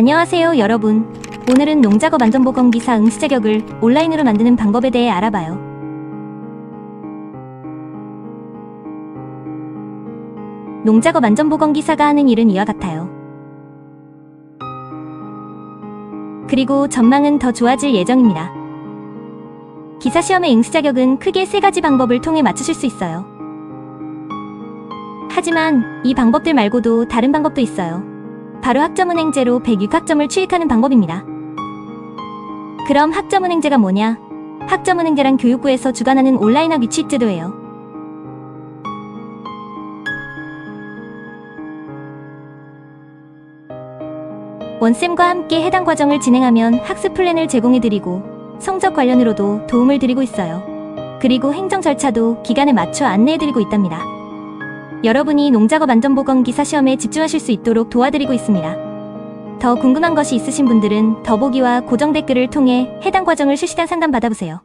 안녕하세요 여러분. 오늘은 농작업 안전보건 기사 응시 자격을 온라인으로 만드는 방법에 대해 알아봐요. 농작업 안전보건 기사가 하는 일은 이와 같아요. 그리고 전망은 더 좋아질 예정입니다. 기사 시험의 응시 자격은 크게 세 가지 방법을 통해 맞추실 수 있어요. 하지만 이 방법들 말고도 다른 방법도 있어요. 바로 학점은행제로 106학점을 취획하는 방법입니다. 그럼 학점은행제가 뭐냐? 학점은행제란 교육부에서 주관하는 온라인 학위 취익 제도예요. 원쌤과 함께 해당 과정을 진행하면 학습 플랜을 제공해드리고 성적 관련으로도 도움을 드리고 있어요. 그리고 행정 절차도 기간에 맞춰 안내해드리고 있답니다. 여러분이 농작업 안전보건 기사 시험에 집중하실 수 있도록 도와드리고 있습니다. 더 궁금한 것이 있으신 분들은 더보기와 고정 댓글을 통해 해당 과정을 실시간 상담 받아보세요.